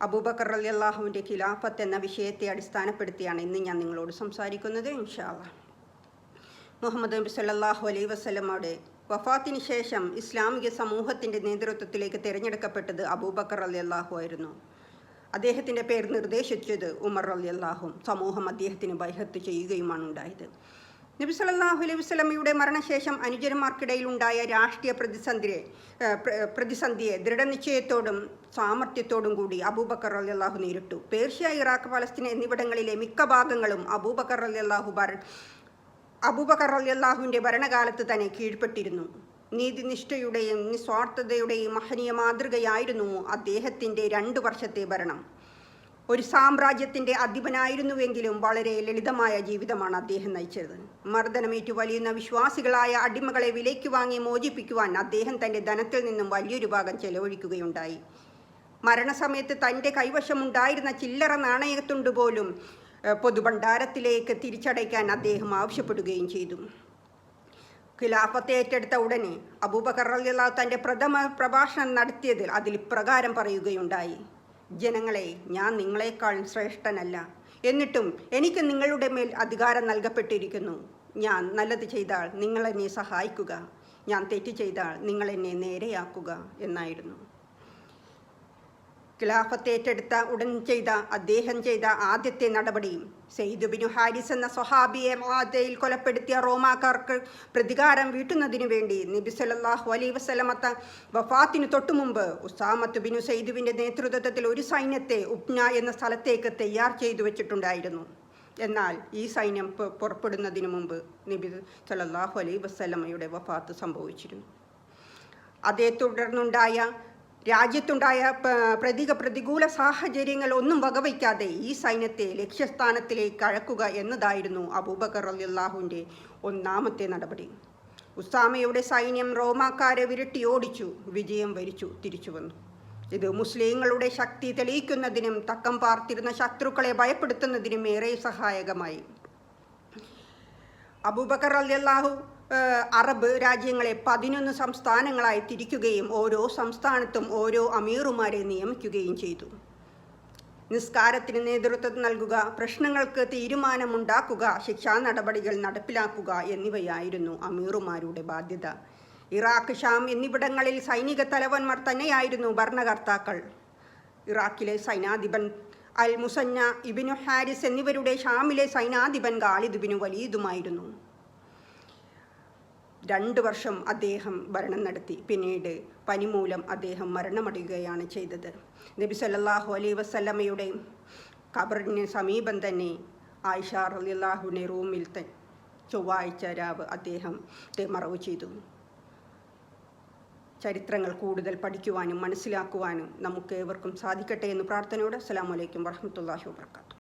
അബൂബക്കർ അലി അള്ളാഹുവിന്റെ ഖിലാഫത്ത് എന്ന വിഷയത്തെ അടിസ്ഥാനപ്പെടുത്തിയാണ് ഇന്ന് ഞാൻ നിങ്ങളോട് സംസാരിക്കുന്നത് ഇൻഷാല്ല മുഹമ്മദ് നബി സല്ലാഹു അലൈ വസ്ലമയുടെ വഫാത്തിന് ശേഷം ഇസ്ലാമിക സമൂഹത്തിന്റെ നേതൃത്വത്തിലേക്ക് തിരഞ്ഞെടുക്കപ്പെട്ടത് അബൂബക്കർ അലി അള്ളാഹു ആയിരുന്നു. അദ്ദേഹത്തിന്റെ പേര് നിർദ്ദേശിച്ചത് ഉമർ അലി അള്ളാഹും സമൂഹം അദ്ദേഹത്തിന് ബൈഹത്ത് ചെയ്യുകയുമാണ് ഉണ്ടായത്. നബി സല്ലല്ലാഹു അലൈഹി വസല്ലമയുടെ മരണശേഷം അനുജന്മാർക്കിടയിൽ ഉണ്ടായ രാഷ്ട്രീയ പ്രതിസന്ധിയെ പ്രതിസന്ധിയെ ദൃഢനിശ്ചയത്തോടും സാമർത്ഥ്യത്തോടും കൂടി അബൂബക്കർ അള്ളാഹു നേരിട്ടു. പേർഷ്യ ഇറാഖ് പലസ്തീൻ എന്നിവിടങ്ങളിലെ മിക്ക ഭാഗങ്ങളും അബൂബക്കർ അള്ളാഹു ഭര അബൂബക്കർ അള്ളാഹുവിന്റെ ഭരണകാലത്ത് തന്നെ കീഴ്പ്പെട്ടിരുന്നു. നീതിനിഷ്ഠയുടെയും നിസ്വാർത്ഥതയുടെയും മഹനീയ മാതൃകയായിരുന്നു അദ്ദേഹത്തിന്റെ രണ്ടു വർഷത്തെ ഭരണം. ഒരു സാമ്രാജ്യത്തിന്റെ അധിപനായിരുന്നുവെങ്കിലും വളരെ ലളിതമായ ജീവിതമാണ് അദ്ദേഹം നയിച്ചത്. മർദ്ദനമേറ്റു വലിയുന്ന വിശ്വാസികളായ അടിമകളെ വിലയ്ക്ക് വാങ്ങി മോചിപ്പിക്കുവാൻ അദ്ദേഹം തന്റെ ധനത്തിൽ നിന്നും വലിയൊരു ഭാഗം ചെലവഴിക്കുകയുണ്ടായി. മരണസമയത്ത് തന്റെ കൈവശമുണ്ടായിരുന്ന ചില്ലറ നാണയത്തുണ്ട് പോലും പൊതുഭണ്ഡാരത്തിലേക്ക് തിരിച്ചടയ്ക്കാൻ അദ്ദേഹം ആവശ്യപ്പെടുകയും ചെയ്തു. ഖിലാഫത്ത് ഏറ്റെടുത്ത ഉടനെ അബൂബക്കർ അള്ളാഹു തന്റെ പ്രഥമ പ്രഭാഷണം നടത്തിയതിൽ അതിൽ ഇപ്രകാരം പറയുകയുണ്ടായി. ജനങ്ങളെ ഞാൻ നിങ്ങളെക്കാൾ ശ്രേഷ്ഠനല്ല. എന്നിട്ടും എനിക്ക് നിങ്ങളുടെ മേൽ അധികാരം നൽകപ്പെട്ടിരിക്കുന്നു. ഞാൻ നല്ലത് ചെയ്താൽ നിങ്ങളെന്നെ സഹായിക്കുക. ഞാൻ തെറ്റ് ചെയ്താൽ നിങ്ങളെന്നെ നേരെയാക്കുക എന്നായിരുന്നു. ഖിലാഫത്ത് ഏറ്റെടുത്ത ഉടൻ ചെയ്ത അദ്ദേഹം ചെയ്ത ആദ്യത്തെ നടപടി. സെയ്ദ് ബിനു ഹാരിസ് എന്ന സ്വഹാബിയെ മാതയിൽ കൊലപ്പെടുത്തിയ റോമാക്കാർക്ക് പ്രതികാരം വീട്ടുന്നതിനു വേണ്ടി നബി സല്ലല്ലാഹു അലൈഹി വസല്ലമത്ത വഫാത്തിനു തൊട്ടുമുമ്പ് ഉസാമത്ത് ബിനു സെയ്ദുവിന്റെ നേതൃത്വത്തിൽ ഒരു സൈന്യത്തെ ഉപ്ന എന്ന സ്ഥലത്തേക്ക് തയ്യാർ ചെയ്തു വെച്ചിട്ടുണ്ടായിരുന്നു. എന്നാൽ ഈ സൈന്യം പുറപ്പെടുന്നതിനു മുമ്പ് നബി സല്ലല്ലാഹു അലൈ വസല്ലമയുടെ വഫാത്ത് സംഭവിച്ചിരുന്നു. അതേ തുടർന്നുണ്ടായ രാജ്യത്തുണ്ടായ പ്രതിക പ്രതികൂല സാഹചര്യങ്ങൾ ഒന്നും വകവയ്ക്കാതെ ഈ സൈന്യത്തെ ലക്ഷ്യസ്ഥാനത്തിലേക്ക് അഴക്കുക എന്നതായിരുന്നു അബൂബക്കർ അള്ളാഹുവിന്റെ ഒന്നാമത്തെ നടപടി. ഉസാമയുടെ സൈന്യം റോമാക്കാരെ വിരട്ടി ഓടിച്ചു വിജയം വരിച്ചു തിരിച്ചു വന്നു. ഇത് മുസ്ലിങ്ങളുടെ ശക്തി തെളിയിക്കുന്നതിനും തക്കം പാർത്തിരുന്ന ശത്രുക്കളെ ഭയപ്പെടുത്തുന്നതിനും ഏറെ സഹായകമായി. അബൂബക്കർ അള്ളാഹു അറബ് രാജ്യങ്ങളെ പതിനൊന്ന് സംസ്ഥാനങ്ങളായി തിരിക്കുകയും ഓരോ സംസ്ഥാനത്തും ഓരോ അമീറുമാരെ നിയമിക്കുകയും ചെയ്തു. നിസ്കാരത്തിന് നേതൃത്വം നൽകുക പ്രശ്നങ്ങൾക്ക് തീരുമാനമുണ്ടാക്കുക ശിക്ഷാ നടപടികൾ നടപ്പിലാക്കുക എന്നിവയായിരുന്നു അമീറുമാരുടെ ബാധ്യത. ഇറാഖ് ഷാം എന്നിവിടങ്ങളിൽ സൈനിക തലവന്മാർ തന്നെയായിരുന്നു ഭരണകർത്താക്കൾ. ഇറാഖിലെ സൈനാധിപൻ അൽ മുസന്ന ഇബിനു ഹാരിസ് എന്നിവരുടെ ഷാമിലെ സൈനാധിപൻ ഖാലിദ് വലീദുമായിരുന്നു. രണ്ട് വർഷം അദ്ദേഹം ഭരണം നടത്തി. പിന്നീട് പനി മൂലം അദ്ദേഹം മരണമടയുകയാണ് ചെയ്തത്. നബി സല്ലാഹു അലൈ വസല്ലമയുടെ ഖബറിന് സമീപം തന്നെ ആയിഷ റളിയല്ലാഹുവിനെ റൂമിൽ ചൊവ്വാഴ്ച രാവ് അദ്ദേഹം മറവ് ചെയ്തു. ചരിത്രങ്ങൾ കൂടുതൽ പഠിക്കുവാനും മനസ്സിലാക്കുവാനും നമുക്ക് ഏവർക്കും സാധിക്കട്ടെ എന്ന് പ്രാർത്ഥനയോടെ അസ്സാം വലൈക്കും വറഹ്മത്തുള്ളാഹി വബറകാതുഹു.